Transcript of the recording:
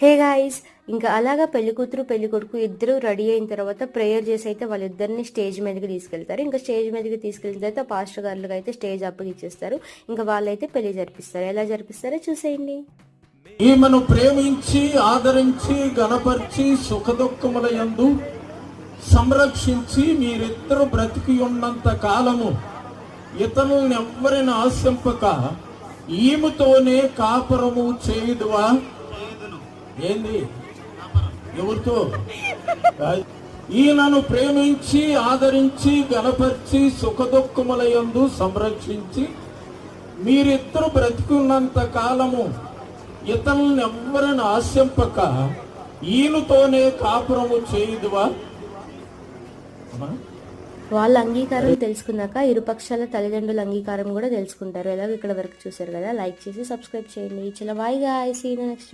Hey guys ఇంకా అలాగా పెళ్ళి కూతురు పెళ్ళి కొడుకు ఇద్దరు రెడీ అయిన తర్వాత ప్రేయర్ చేసి అయితే వాళ్ళిద్దరిని స్టేజ్ మీదకి తీసుకెళ్తారు. ఇంకా స్టేజ్ మీదకి తీసుకెళ్ళిన తర్వాత పాస్టర్ గారులకు అయితే స్టేజ్ అప్పగిచ్చేస్తారు ఇంకా వాళ్ళైతే పెళ్ళి జరిపిస్తారు. ఎలా జరిపిస్తారో చూసేయండి. ఈమెను ప్రేమించి ఆదరించి గణపరిచి సుఖదుఖముల యందు సంరక్షించి మీరిద్దరు బ్రతికి ఉన్నంత కాలము ఇతరులను ఎవ్వరిని ఆశింపక ఈమెతోనే కాపురము చేయుదువా? ఏంది? ఎవరితో? ఈయనను ప్రేమించి ఆదరించి గణపరిచి సుఖదుఖములయందు సంరక్షించి మీరిద్దరు బ్రతికున్నంత కాలము ఇతరులను ఎవ్వరిని ఆశింపక ఈయనతోనే కాపురము చేయుదువా? వాళ్ళ అంగీకారం తెలుసుకున్నాక ఇరుపక్షాల తల్లిదండ్రుల అంగీకారం కూడా తెలుసుకుంటారు. ఎలాగో ఇక్కడ వరకు చూసారు కదా? లైక్ చేసి సబ్స్క్రైబ్ చేయండి. చలో బాయ్ గాయ్ సీ నెక్స్ట్